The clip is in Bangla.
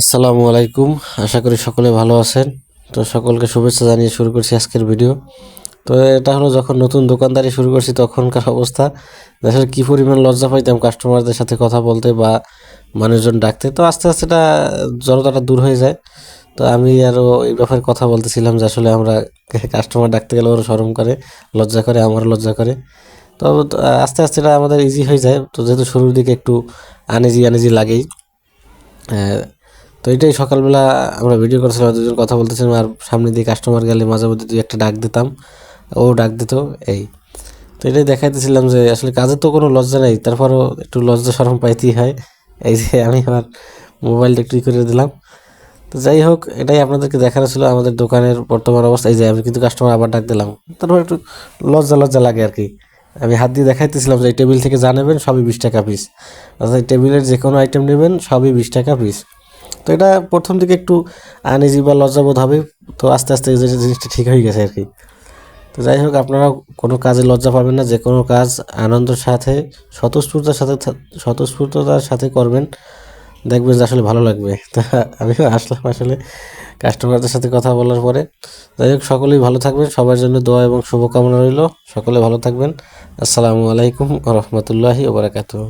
আসসালামু আলাইকুম। আশা করি সকলে ভালো আছেন। তো সকলকে শুভেচ্ছা জানিয়ে শুরু করছি আজকের ভিডিও। তো এটা হলো যখন নতুন দোকানদারি শুরু করছি, তখনকার অবস্থা। আসলে কী পরিমাণ লজ্জা পাইতাম কাস্টমারদের সাথে কথা বলতে বা মানুষজন ডাকতে। তো আস্তে আস্তে এটা জড়তাটা দূর হয়ে যায়। তো আমি আরও এই ব্যাপারে কথা বলতেছিলাম যে আসলে আমরা কাস্টমার ডাকতে গেলে ওরা শরম করে, লজ্জা করে আমার লজ্জা করে। তো আস্তে আস্তে এটা আমাদের ইজি হয়ে যায়। তো যেহেতু শুরুর দিকে একটু আনিজি আনিজি লাগেই তো এটাই সকালবেলা আমরা ভিডিও করছিলাম, দুজন কথা বলতেছিলাম, আর সামনে দিয়ে কাস্টমার গেলে মাঝে মধ্যে দুই একটা ডাক দিতাম। ও ডাক দিত, এই। তো এটাই দেখাইতেছিলাম যে আসলে কাজের তো কোনো লজ্জা নেই, তারপরও একটু লজ্জা সরম পাইতেই হয়। এই যে আমি আমার মোবাইলটা একটু করে দিলাম। তো যাই হোক, এটাই আপনাদেরকে দেখানো ছিল আমাদের দোকানের বর্তমান অবস্থা। এই যে আমি কিন্তু কাস্টমার আবার ডাক দিলাম। তারপর একটু লজ্জা লজ্জা লাগে আর কি। আমি হাত দিয়ে দেখাইতেছিলাম যে এই টেবিল থেকে যা নেবেন সবই বিশ টাকা পিস অর্থাৎ এই টেবিলের যে কোনো আইটেম নেবেন সবই বিশ টাকা পিস তো এটা প্রথম দিকে একটু আনইজি বা লজ্জাবোধ হবে। তো আস্তে আস্তে জিনিসটা ঠিক হয়ে গেছে আর কি তো যাই হোক আপনারা কোনো কাজে লজ্জা পাবেন না, যে কোনো কাজ আনন্দের সাথে, স্বতঃস্ফূর্তার সাথে স্বতঃস্ফূর্ততার সাথে করবেন। দেখবেন যে আসলে ভালো লাগবে। তা আমি আসলাম আসলে কাস্টমারদের সাথে কথা বলার পরে। যাই হোক, সকলেই ভালো থাকবেন, সবার জন্য দোয়া এবং শুভকামনা রইল। সকলে ভালো থাকবেন। আসসালামু আলাইকুম রহমতুল্লাহি ওবরাকাতুহ